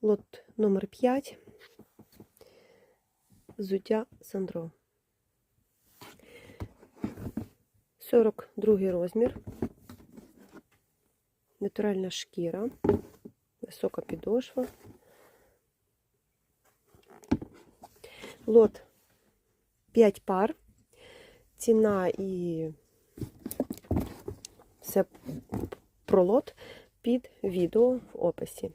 Лот номер 5. Взуття Сандро. 42 розмір. Натуральна шкіра. Висока підошва. Лот 5 пар. Ціна і все про лот під відео в описі.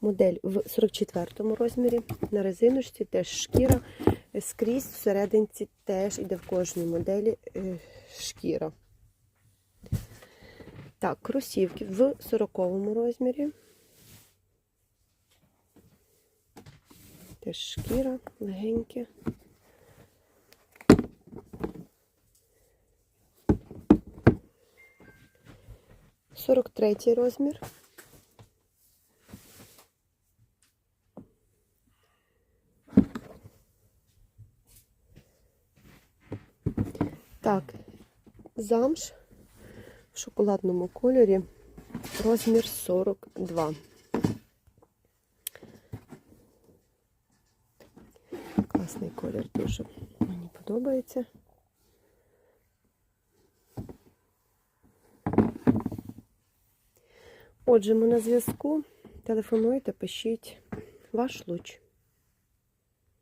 Модель в 44 розмірі. На резиночці теж шкіра. Скрізь всерединці теж іде в кожній моделі е, шкіра. Так, кросівки в 40 розмірі. Теж шкіра, легенькі. Сорок третій розмір. Так, замш в шоколадному кольорі, розмір 42. Класний колір дуже мені подобається. Отже, ми на зв'язку. Телефонуйте, пишіть ваш луч.